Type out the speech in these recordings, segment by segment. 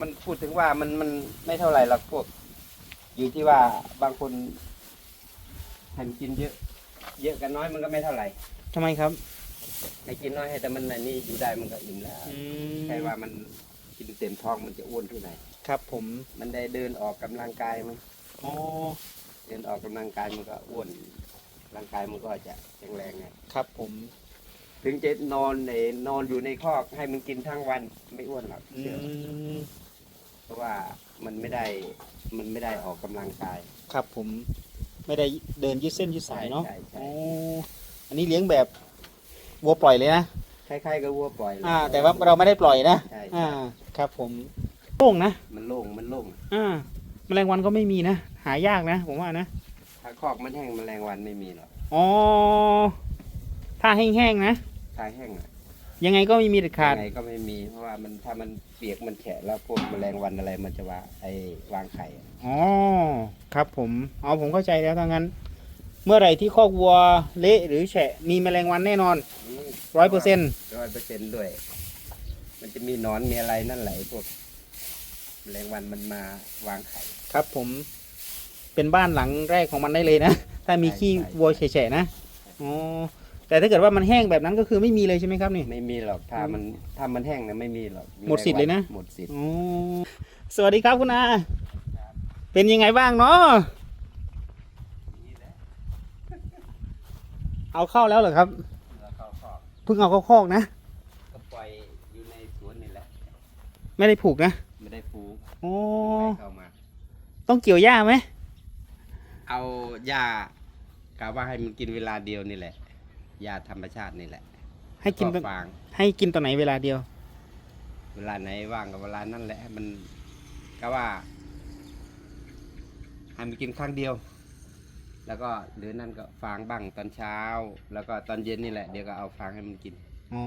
มันพูดถึงว่ามันมันไม่เท่าไหร่หรอกพวก อยู่ที่ว่าบางคนให้มันกินเยอะ เยอะกันน้อยมันก็ไม่เท่าไหร่ทำไมครับให้กินน้อยให้แต่มันอันนี้อยู่ได้มันก็อิ่มแล้วอืมใช่ว่ามันกินเต็มท้องมันจะอ้วนที่ไหน ครับผมมันได้เดินออกกำลังกายมันอ๋อเดินออกกำลังกายมันก็อ้วนร่างกายมันก็จะแข็งแรงไงครับผม ถึงจะนอนในนอนอยู่ในคอกให้มันกินทั้งวันไม่อ้วนหรอกอืเชื่อมเพ ราะว่ามันไม่ได้มันไม่ได้ออกกำลังกาย ครับผมไม่ได้เดินยืดเส้นยืดสายเนาะใช่ใช่อ๋ออันนี้เลี้ยงแบบวัวปล่อยเลยนะคล้ายๆกับวัวปล่อยเลยอ่า แต่ว่าเราไม่ได้ปล่อยนะใช่อ่า ครับผมโล่งนะมันโล่งมันโล่งอ่าแมลงวันก็ไม่มีนะหายากนะผมว่านะถ้าคอกมันแห้งแมลงวันไม่มีหรอกอ๋อถ้าแห้งๆนะถ้าแห้งอะ ยังไงก็ไม่มีเด็ดขาด ยังไงก็ไม่มีเพราะว่ามันถ้ามันเปียกมันแฉะแล้วพวกแมลงวันอะไรมันจะว่าไอ้วางไข่อะอ๋อ ครับผม เอาผมเข้าใจแล้วถ้างั้น เมื่อไหร่ที่คอกวัวเละหรือแฉะมีแมลงวันแน่นอนร้อยเปอร์เซ็นต์ร้อยเปอร์เซ็นต์ด้วย มันจะมีหนอนมีอะไรนั่นแหละไอ้พวกแมลงวันมันมาวางไข่ ครับผม เป็นบ้านหลังแรกของมันได้เลยนะ ถ้ามีใช่ขี้ใช่วัวแฉะๆนะ อ๋อ แต่ถ้าเกิดว่ามันแห้งแบบนั้นก็คือไม่มีเลยใช่ไหมครับนี่ ไม่มีหรอกถ้ามันถ้ามันแห้งนะไม่มีหรอกหมดสิทธิ์เลยนะ หมดสิทธิ์อ๋อสวัสดีครับคุณอาเป็นยังไงบ้างเนาะเอาเข้าแล้วเหรอครับแล้วเข้าคอกเพิ่งเอาเข้าคอกนะ ก็ปล่อยอยู่ในสวนนี่แหละ ไม่ได้ผูกนะไม่ได้ฟูกโอ้ไม่เข้ามา ต้องเกี่ยวหญ้าไหมเอาหญ้ากะว่าให้มันกินเวลาเดียวนี่แหละ หญ้าธรรมชาตินี่แหละให้กินตอนฟางให้กินตอนไหนเวลาเดียว เวลาไหนว่างกับเวลานั่นแหละให้มันก็ว่าให้มันกินครั้งเดียว แล้วก็หรือนั่นก็ฟางบ้างตอนเช้า แล้วก็ตอนเย็นนี่แหละเดี๋ยวก็เอาฟางให้มันกินอ๋อ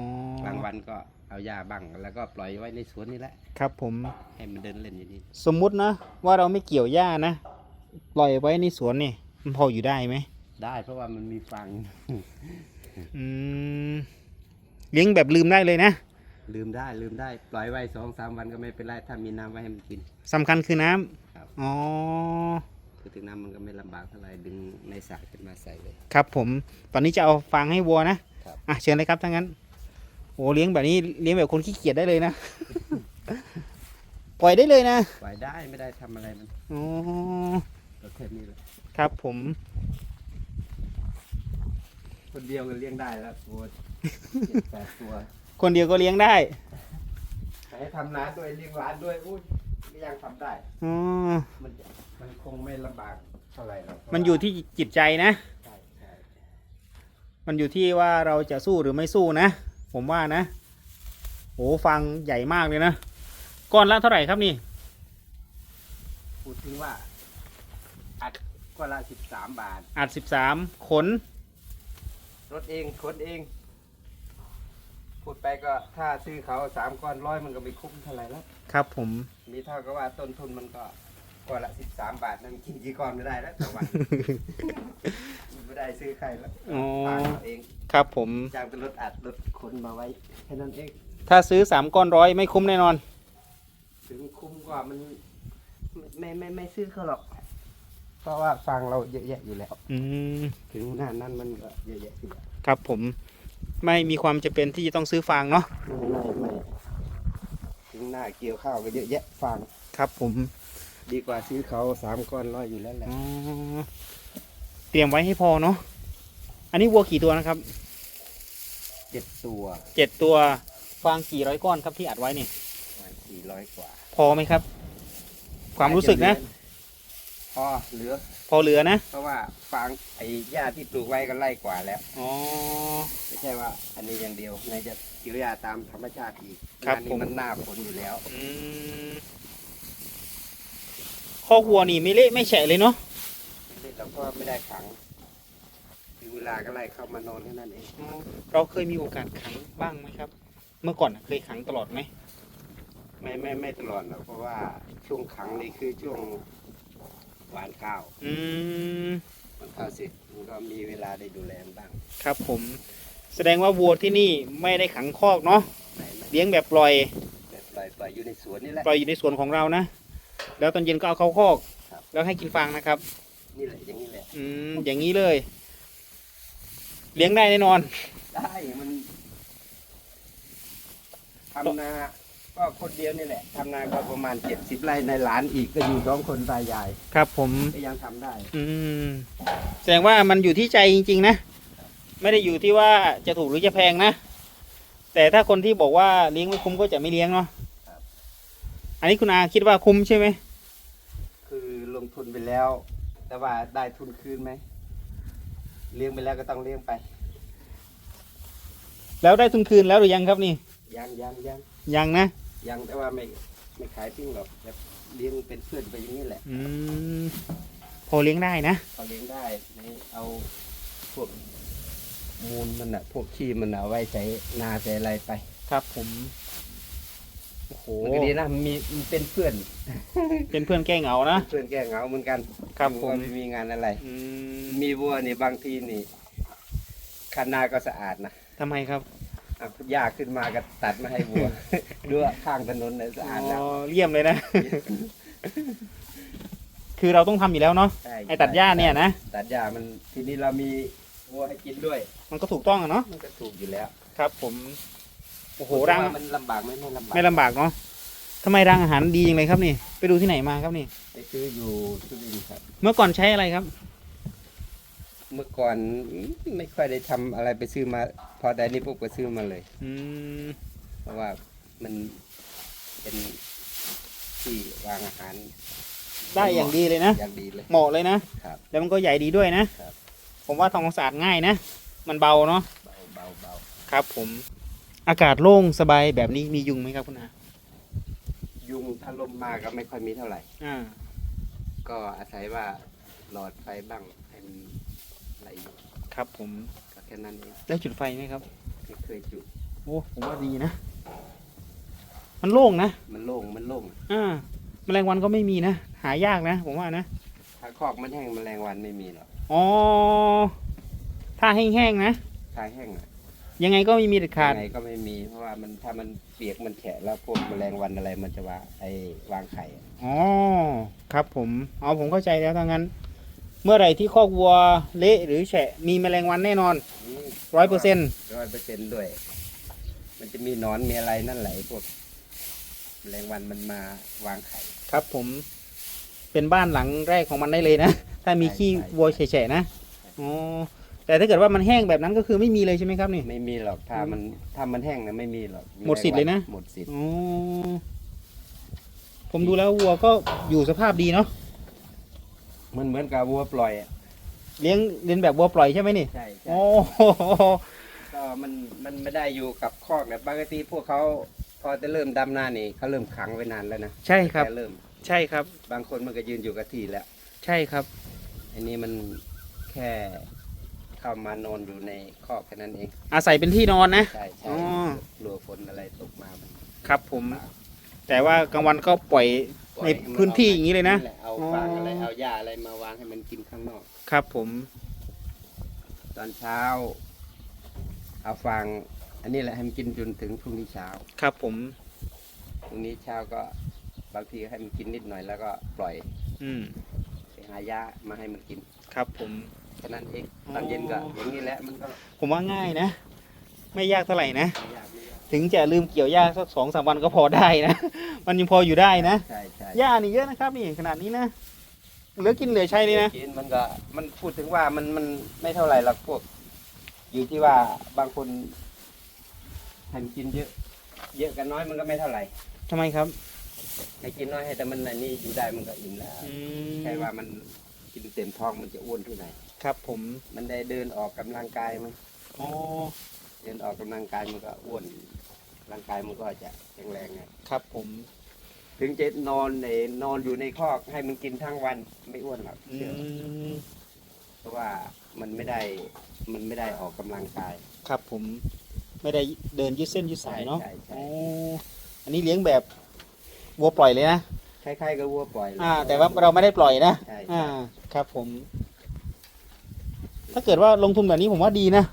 บางวันก็เอาหญ้าบ้างแล้วก็ปล่อยไว้ในสวนนี่แหละ ครับ ผมให้มันเดินเล่นอยู่นี่สมมุตินะว่าเราไม่เกี่ยวหญ้านะปล่อยไว้ในสวนนี่มันพออยู่ได้ไหมได้เพราะว่ามันมีฟาง อืมเลี้ยงแบบลืมได้เลยนะ ลืมได้ลืมได้ ปล่อยไว้สองสามวันก็ไม่เป็นไรถ้ามีน้ำไว้ให้มันกิน สำคัญคือน้ำครับ อ๋อ คือถึงน้ำมันก็ไม่ลำบากเท่าไหร่ดึงในสระขึ้นมาใส่เลย ครับผม ตอนนี้จะเอาฟางให้วัวนะ ครับ อะเชิญเลยครับถ้างั้น โอ้เลี้ยงแบบนี้เลี้ยงแบบคนขี้เกียจได้เลยนะ ปล่อยได้เลยนะปล่อยได้ไม่ได้ทำอะไรมันอ๋อก็แค่นี้แหละครับผม คนเดียวก็เลี้ยงได้แล้วตัวเจ็ดแปดตัว คนเดียวก็เลี้ยงได้ให้ทำนาด้วยเลี้ยงหลานด้วยอุ้ยก็ยังทำได้ อ๋อมันจะมันคงไม่ลำบากเท่าไหร่หรอกมันอยู่ที่จิตใจนะ ใช่ใช่มันอยู่ที่ว่าเราจะสู้หรือไม่สู้นะ ผมว่านะโอ้ฟังใหญ่มากเลยนะก้อนละเท่าไหร่ครับนี่ พูดถึงว่า อัดก็ละสิบสามบาท อัดสิบสามขน รถเองขนเอง พูดไปก็ถ้าซื้อเขาสามก้อนร้อยมันก็ไม่คุ้มเท่าไหร่แล้วครับผม มีเท่ากับว่าต้นทุนมันก็ก้อนละสิบสามบาทนั่นกินกี่ก้อนไม่ได้แล้วต่อวันไม่ได้ซื้อใครแล้วอ๋อฝากเอาเองครับผม จ้างเป็นรถอัดรถขนมาไว้แค่นั้นเอง ถ้าซื้อสามก้อนร้อยไม่คุ้มแน่นอน ถึงคุ้มกว่ามันไม่ไม่ไม่ซื้อเขาหรอก เพราะว่าฟังเราเยอะแยะอยู่แล้ว อืมถึงหน้านั้นมันก็เยอะแยะอยู่แล้วครับผมไม่มีความจำเป็นที่จะต้องซื้อฟางเนาะไม่ไม่ไม่ถึงหน้าเกี่ยวข้าวก็เยอะแยะฟังครับ ผมดีกว่าซื้อเขาสามก้อนร้อยอยู่แล้วแหละอ๋อเตรียมไว้ให้พอเนาะอันนี้วัวกี่ตัวนะครับเจ็ดตัวเจ็ดตัวฟางกี่ร้อยก้อนครับที่อัดไว้นี่สี่ร้อยกว่าพอไหมครับ ความรู้สึกนะ พอเหลือ พอเหลือนะ เพราะว่าฟางไอ้หญ้าที่ปลูกไว้ก็ไล่กว่าแล้ว อ๋อ ไม่ใช่ว่า อันนี้อย่างเดียวในจะเกี่ยวหญ้าตามธรรมชาติอีกครับงานนี้ผมมันหน้าฝนอยู่แล้ว อืมคอกวัวนี่ไม่เละไม่แฉะเลยเนาะ เราก็ไม่ได้ขังถึงเวลาก็ไล่เข้ามานอนแค่นั้นเอง เราเคยมีโอกาสขังบ้างไหมครับ เมื่อก่อนน่ะเคยขังตลอดไหม ไม่ไม่ไม่ตลอดหรอกเพราะว่าช่วงขังนี่คือช่วง หวานข้าวอืมหวานข้าวเสร็จมันก็มีเวลาได้ดูแลมันบ้างครับผม แสดงว่าวัวที่นี่ไม่ได้ขังคอกเนาะไม่ไม่เลี้ยงแบบปล่อย แบบไรล่อยปล่อยอยู่ในสวนนี่แหละ ปล่อยอยู่ในสวนของเรานะ แล้วตอนเย็นก็เอาเข้าคอก ครับ แล้วให้กินฟางนะครับ นี่แหละอย่างนี้แหละ อืมอย่างนี้เลย เลี้ยงได้แน่นอน ได้มันทำนา ก็คนเดียวนี่แหละทำนาก็ประมาณเจ็ดสิบไร่ในหลานอีกก็อยู่สองคนตายายครับผม ก็ยังทำได้ อืม แสดงว่ามันอยู่ที่ใจจริง ๆ นะ ไม่ได้อยู่ที่ว่าจะถูกหรือจะแพงนะ แต่ถ้าคนที่บอกว่าเลี้ยงไม่คุ้มก็จะไม่เลี้ยงเนาะอันนี้คุณอาคิดว่าคุ้มใช่ไหม คือลงทุนไปแล้ว แต่ว่าได้ทุนคืนไหมเลี้ยงไปแล้วก็ต้องเลี้ยงไปแล้วได้ทุนคืนแล้วหรือยังครับนี่ ยังยังยังยังนะ ยังแต่ว่าไม่ไม่ขายทิ้งหรอกแบบเลี้ยงเป็นเพื่อนไปอย่างนี้แหละอืมพอเลี้ยงได้นะเขาเลี้ยงได้นี่เอาพวกมูลมันอะพวกขี้มันอะเอาไว้ใช้นาใช้อะไรไปครับผมโอ้โหมันก็ดีนะมันมีมันเป็นเพื่อนเป็นเพื่อนแก้เหงานะ เพื่อนแก้เหงาเหมือนกันครับผมก็ไม่มีงานอะไร อืมมีวัวนี่บางทีนี่คันนาก็สะอาดนะทำไมครับ อะหญ้าขึ้นมาก็ตัดมาให้วัวดูว่าข้างถนนเนี่ยสะอาดแล้วอ๋อเลี่ยมเลยนะ คือเราต้องทำอยู่แล้วเนาะใช่ ไอ้ตัดหญ้าเนี่ยนะตัดหญ้ามันทีนี้เรามีวัวให้กินด้วย มันก็ถูกต้องอะเนาะมันก็ถูกอยู่แล้วครับ ผมโอ้โหรังว่ามันลำบากไหมไม่ลำบากไม่ลำบากเนาะทำไมรังอาหารดีจังเลยครับนี่ ไปดูที่ไหนมาครับนี่ ไปซื้ออยู่สุรินทร์ครับเมื่อก่อนใช้อะไรครับ เมื่อก่อนไม่ค่อยได้ทำอะไรไปซื้อมา พอได้นี่ปุ๊บก็ซื้อมาเลย อืมเพราะว่ามันเป็นที่วางอาหารได้อย่างดีเลยนะ อย่างดีเลย เหมาะเลยนะ ครับ แล้วมันก็ใหญ่ดีด้วยนะ ครับ ผมว่าทำความสะอาดง่ายนะ มันเบาเนาะ เบาเบาเบาครับผม อากาศโล่งสบายแบบนี้มียุงไหมครับคุณอายุงถ้าลมมาก็ไม่ค่อยมีเท่าไหร่ อ่า ก็อาศัยว่าหลอดไฟบ้างให้มัน อะไรอยู่ครับผมก็แค่นั้นเองแล้วจุดไฟไหมครับ ไม่เคยจุด โอ้ผมว่าดีนะ มันโล่งนะมันโล่งมันโล่งอ่าแมลงวันก็ไม่มีนะ หายากนะผมว่านะถ้าคอกมันแห้งแมลงวันไม่มีหรอกอ๋อถ้าแห้งๆนะถ้าแห้งอะยังไงก็ไม่มีเด็ดขาด ยังไงก็ไม่มีเพราะว่ามันถ้ามันเปียกมันแฉะแล้วพวกแมลงวันอะไรมันจะว่าไอ้วางไข่อะ อ๋อ ครับผมอ๋อผมเข้าใจแล้วถ้างั้น เมื่อไหร่ที่คอกวัวเละหรือแฉะมีแมลงวันแน่นอนร้อยเปอร์เซ็นต์ร้อยเปอร์เซ็นต์ด้วย มันจะมีหนอนมีอะไรนั่นแหละไอ้พวกแมลงวันมันมาวางไข่ครับผม เป็นบ้านหลังแรกของมันได้เลยนะ ถ้ามีขี้ใช่ใช่วัวแฉะๆนะอ๋อแต่ถ้าเกิดว่ามันแห้งแบบนั้นก็คือไม่มีเลยใช่ไหมครับนี่ไม่มีหรอกถ้ามันถ้ามันแห้งนะไม่มีหรอกหมดสิทธิ์เลยนะหมดสิทธิ์อ๋อผมดูแล้ววัวก็อยู่สภาพดีเนาะ มันเหมือนกับวัวปล่อยอะเลี้ยงเลี้ยงแบบวัวปล่อยใช่ไหมนี่ ใช่ใช่โอ้โหก็มันมันไม่ได้อยู่กับคอกแบบปกติพวกเขาพอจะเริ่มดำนานี่เขาเริ่มขังไว้นานแล้วนะใช่ครับแค่เริ่ม ใช่ครับ บางคนมันก็ยืนอยู่กับที่แล้ว ใช่ครับ อันนี้มันแค่เข้ามานอนอยู่ในคอกแค่นั้นเองอาศัยเป็นที่นอนนะ ใช่ใช่อ๋อ กลัวฝนอะไรตกมามันครับผม แต่ว่ากลางวันก็ปล่อยในพื้นที่อย่างนี้เลยนะแหเอาฟางอะไรเอาหญ้าอะไรมาวางให้มันกินข้างนอก ครับผม ตอนเช้า เอาฟาง อันนี้แหละให้มันกินจนถึงพรุ่งนี้เช้า ครับผม พรุ่งนี้เช้าก็บางทีให้มันกินนิดหน่อยแล้วก็ปล่อยอืม ไปหาหญ้ามาให้มันกินครับผม แค่นั้นเองอ๋อตอนเย็นก็อย่างนี้แหละมันก็ผมว่าง่ายนะ ไม่ยากเท่าไหร่นะ ไม่ยากไม่ยาก ถึงจะลืมเกี่ยวหญ้าสักสองสามวันก็พอได้นะ มันยังพออยู่ได้นะใช่ใช่หญ้านี่เยอะนะครับนี่ขนาดนี้นะเหลือกินเหลือใช้เลยนะกินมันก็มันพูดถึงว่ามันมันไม่เท่าไหร่หรอกพวก อยู่ที่ว่าบางคนให้มันกินเยอะ เยอะกันน้อยมันก็ไม่เท่าไหร่ทำไมครับให้กินน้อยให้แต่มันอันนี้อยู่ได้มันก็อิ่มแล้วอืมแค่ว่ามันกินเต็มท้องมันจะอ้วนที่ไหนครับผมมันได้เดินออกกำลังกายมั้งอ๋อ เดินออกกำลังกายมันก็อ้วนร่างกายมันก็จะแข็งแรงไงครับผม ถึงจะนอนในนอนอยู่ในคอกให้มันกินทั้งวันไม่อ้วนหรอกอืเชื่อมเพราะว่ามันไม่ได้มันไม่ได้ออกกำลังกาย ครับผมไม่ได้เดินยืดเส้นยืดสายเนาะใช่ใช่อ๋ออันนี้เลี้ยงแบบวัวปล่อยเลยนะคล้ายๆกับวัวปล่อยเลย อ่า แต่ว่าเราไม่ได้ปล่อยนะใช่อ่า ครับผม ถ้าเกิดว่าลงทุนแบบนี้ผมว่าดีนะ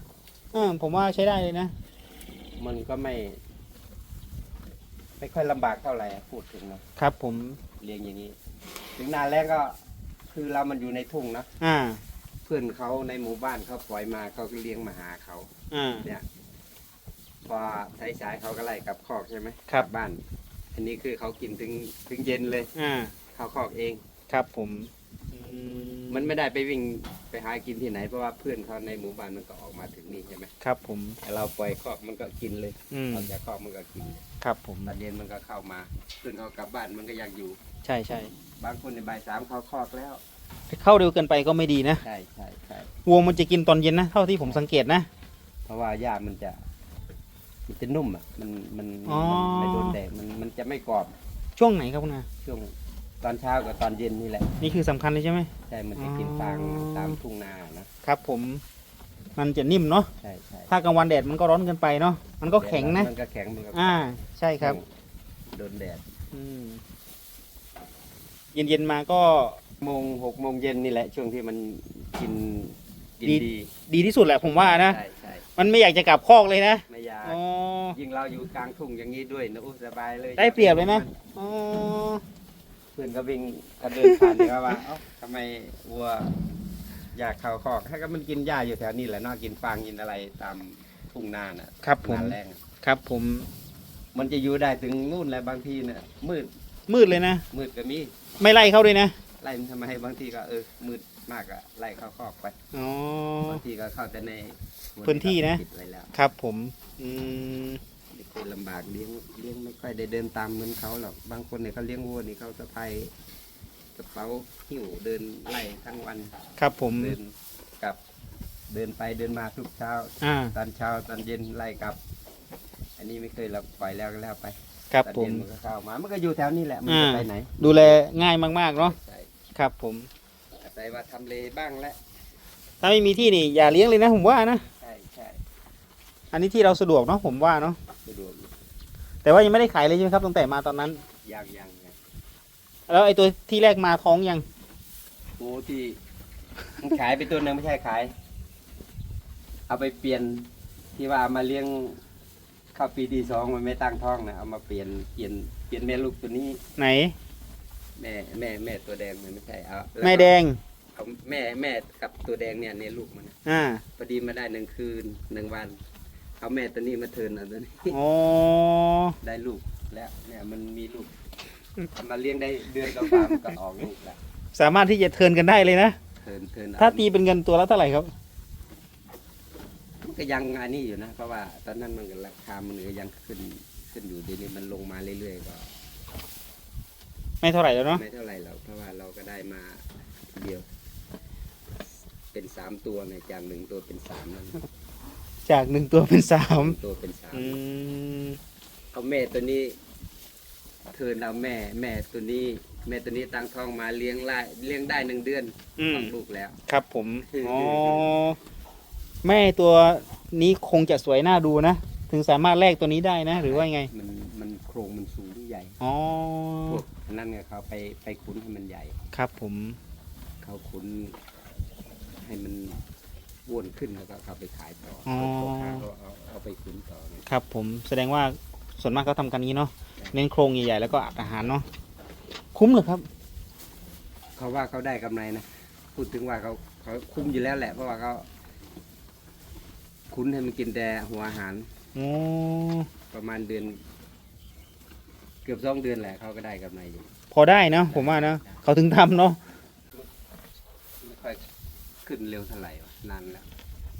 อ่าผมว่าใช้ได้เลยนะ มันก็ไม่ ไม่ค่อยลำบากเท่าไหร่อะพูดถึงนะครับผม เลี้ยงอย่างนี้ ถึงหนาแรกก็ คือเรามันอยู่ในทุ่งนะอ่า เพื่อนเขาในหมู่บ้านเขาปล่อยมาเขาก็เลี้ยงมาหาเขา อ่า เนี่ยพอสายสายๆเขาก็ไล่กลับคอกใช่ไหมครับ กลับ้าน อันนี้คือเขากินถึงถึงเย็นเลยอ่า เขาคอกเอง ครับผมอืมันไม่ได้ไปวิ่งไปหากินที่ไหนเพราะว่าเพื่อนเขาในหมู่บ้านมันก็ออก มาถึงนี่ใช่ไหมครับผม แต่เราปล่อยคอกมันก็กินเลยอืม ออกจากคอกมันก็กินเลยครับผม ตอนเย็นมันก็เข้ามาเพื่อนเขากลับบ้านมันก็อยากอยู่ ใช่ใช่บางคนในบ่ายสามเขาคอกแล้ว เข้าเร็วเกินไปก็ไม่ดีนะ ใช่ใช่ใช่วัวมันจะกินตอนเย็นนะ เท่าที่ผมสังเกตนะ เพราะว่าหญ้ามันจะมันจะนุ่มอะ มันมันอ๋อ มันไม่โดนแดดมันมันจะไม่กรอบช่วงไหนครับคุณอา ช่วงตอนเช้ากับตอนเย็นนี่แหละ นี่คือสำคัญเลยใช่ไหม ใช่ มันจะกินอ๋อฟางตามทุ่งนานะ ครับผม มันจะนิ่มเนาะใช่ใช่ถ้ากลางวันแดดมันก็ร้อนเกินไปเนาะมันก็แข็งนะมันก็แข็งมันก็อ่าใช่ครับโดนแดดอืมเย็นเย็นๆมาก็โมงหกโมงเย็นนี่แหละ ช่วงที่มันกินกินดีดี ดีที่สุดแหละผมว่านะใช่ใช่มันไม่อยากจะกลับคอกเลยนะไม่ยากอ๋อยิ่งเราอยู่กลางทุ่งอย่างนี้ด้วยนะอู้สบายเลยได้เปรียบเลยนะอ๋อเพื่อนก็วิ่งก็เดินผ่านเนี่ยว่าเอ้าทำไมวัว อยากเข้าคอกให้ก็มันกินหญ้าอยู่แถวนี้แหละเนอกกินฟางกินอะไรตามทุ่งนาน่ะครับผม นาแรงครับผมมันจะอยู่ได้ถึงนู่นแหละบางทีเนี่ยมืดมืดเลยนะ มืดก็มีไม่ไล่เข้าด้วยนะไล่มันทำไมบางทีก็เออมืดมากอะไล่เข้าคอกไปอ๋อ บางทีก็เข้าแต่ในพื้นที่นะ ปิดไว้แล้วครับผมอืมไม่เคยลำบากเลี้ยงเลี้ยงไม่ค่อยได้เดินตามเหมือนเขาหรอกบางคนเนี่ยเขาเลี้ยงวัวนี่เขาสะพายก ระเป๋าหิ้วเดินไล่ทั้งวันครับผมเดินกลับเดินไปเดินมาทุกเช้าอ่าตอนเช้าตอนเย็นไล่กลับ อันนี้ไม่เคยเราปล่อยแล้วก็แล้วไปครับตอนผมเย็นมันก็เข้ามามันก็อยู่แถวนี้แหละมันจะอ่า ไปไหนดูแลง่ายมากๆเนาะใช่ครับผม อาศัยว่าทำเลบ้างแล้วถ้าไม่มีที่นี่อย่าเลี้ยงเลยนะผมว่านะใช่ใช่อันนี้ที่เราสะดวกเนาะผมว่าเนาะสะดวกอยู่แต่ว่ายังไม่ได้ขายเลยใช่ไหมครับตั้งแต่มาตอนนั้นยังยังยัง แล้วไอ้ตัวที่แรกมาท้องยัง โอ้ที่มันขายไปตัวหนึ่งไม่ใช่ขาย เอาไปเปลี่ยนที่ว่าเอามาเลี้ยงเข้าปีที่สองมันไม่ตั้งท้องนะเอามาเปลี่ยนเปลี่ยนเปลี่ยนแม่ลูกตัวนี้ ไหน แม่แม่แม่ตัวแดงมันไม่ใช่เอาล้วก็แม่แดง เอาแม่แม่กับตัวแดงเนี่ยเนี่ยลูกมันอ่าพอดีมาได้หนึ่งคืนหนึ่งวัน เอาแม่ตัวนี้มาเทิร์นเอาตัวนี้ อ๋อ ได้ลูกแล้วเนี่ยมันมีลูก เอามาเลี้ยงได้เดือนกับฟ้ามันก็ออกลูกแล้วสามารถที่จะเทิร์นกันได้เลยนะ เทิร์นเทิร์นเอถ้าตีเป็นเงินตัวละเท่าไหร่ครับมันก็ยังอันนี้อยู่นะ เพราะว่าตอนนั้นมันก็ราคามันก็ยังขึ้นขึ้นอยู่เดี๋ยวนี้มันลงมาเรื่อยๆก็ไม่เท่าไหร่แล้วเนาะ ไม่เท่าไหร่หรอกเพราะว่าเราก็ได้มาทีเดียว เป็นสามตัวในจากหนึ่งตัวเป็นสามนั่นจากหนึ่งตัวเป็นสามตัวเป็นสาม อืม เอาแม่ตัวนี้ เทิร์นเอาแม่แม่ตัวนี้ แม่ตัวนี้ตั้งท้องมาเลี้ยงไล่เลี้ยงได้หนึ่งเดือนอืมออกลูกแล้ว ครับผม อ๋อ แม่ตัวนี้คงจะสวยน่าดูนะ ถึงสามารถแลกตัวนี้ได้นะ หรือว่าไง มันมันโครงมันสูงใหญ่อ๋อ พวกอันนั่นไงเขาไปไปขุนให้มันใหญ่ ครับผมเขาเขาขุนให้มันอ้วนขึ้นแล้วก็เขาไปขายต่ออ๋อพ่อค้าเขาเอาเอาไปขุนต่อเนี่ยครับผม แสดงว่าส่วนมากเขาทำกันนี้เนาะ เน้นโครงใหญ่ๆแล้วก็อัดอาหารเนาะคุ้มเหรอครับ เขาว่าเขาได้กำไรนะพูดถึงว่าเขาเขาคุ้มอยู่แล้วแหละเพราะว่าเขาขุนให้มันกินแต่หัวอาหารโอ้ประมาณเดือน เกือบสองเดือนแหละเขาก็ได้กำไรอยู่พอได้เนาะผมว่านะเขาถึงทำเนาะไม่ค่อยขึ้นเร็วเท่าไหร่วะนานแล้ว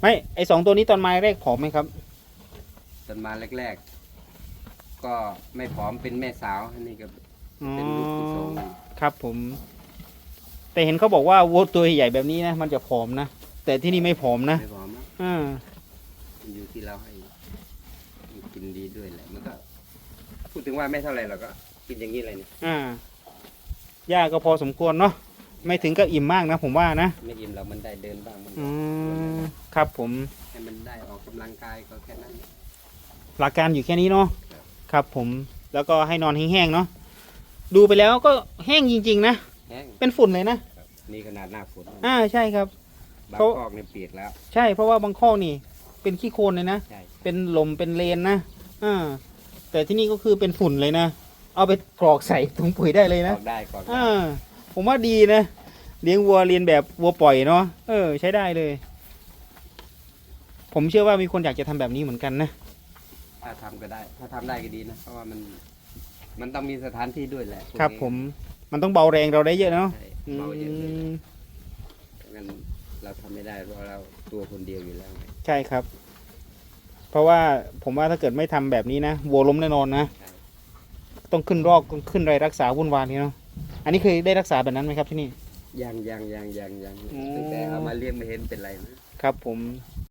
ไม่ไอสองตัวนี้ตอนมาแรกผอมไหมครับ ตอนมาแรกๆ ก็ไม่ผอมเป็นแม่สาวอันนี้ก็อ๋อเป็นลูกที่สองครับผม แต่เห็นเขาบอกว่าวัวตัวใหญ่แบบนี้นะมันจะผอมนะแต่ที่นี่ไม่ผอมนะไม่ผอมนะอ่ามันอยู่ที่เราให้มันกินดีด้วยแหละมันก็พูดถึงว่าไม่เท่าไหร่เราก็ กินอย่างนี้เลยเนี่ยอ่าหญ้าก็พอสมควรเนาะไม่ถึงกับอิ่มมากนะ ผมว่านะไม่อิ่มเรามันได้เดินบ้างมันอืมครับผมให้มันได้ออกกำลังกายก็แค่นั้น หลักการอยู่แค่นี้เนาะ ครับครับผมแล้วก็ให้นอนแห้งๆเนาะดูไปแล้วก็แห้งจริง ๆ นะ แห้งเป็นฝุ่นเลยนะ ครับนี่ขนาดหน้าฝนนะอ่าใช่ครับ บางเขาคอกเนี่ยเปียกแล้ว ใช่เพราะว่าบางข้อนี่ เป็นขี้โคลนเลยนะ ใช่ เป็นหลมเป็นเลนนะอ่าแต่ที่นี่ก็คือเป็นฝุ่นเลยนะ เอาไปกรอกใส่ถุงปุ๋ยได้เลยกรนะอกได้กรอกได้อ่าผมว่าดีนะ เลี้ยงวัวเรียนแบบวัวปล่อยเนาะเออ ใช้ได้เลย ผมเชื่อว่ามีคนอยากจะทำแบบนี้เหมือนกันนะ ถ้าทำก็ได้ ถ้าทำได้ก็ดีนะ เพราะว่ามัน มันต้องมีสถานที่ด้วยแหละพวกครับนี้ผมมันต้องเบาแรงเราได้เยอะเนาะใช่อืเบาเยอะเลยมงั้นเราทำไม่ได้เพราะเราตัวคนเดียวอยู่แล้วไงใช่ครับ เพราะว่าผมว่าถ้าเกิดไม่ทำแบบนี้นะวัวล้มแน่นอนนะใช่ต้องขึ้นรอกต้องขึ้นไรรักษาวุ่นวายนี่เนาะอันนี้เคยได้รักษาแบบนั้นไหมครับที่นี่ ยังยังยังยังยังอืม ตั้งแต่เอามาเลี้ยงไม่เห็นเป็นไรนะครับผม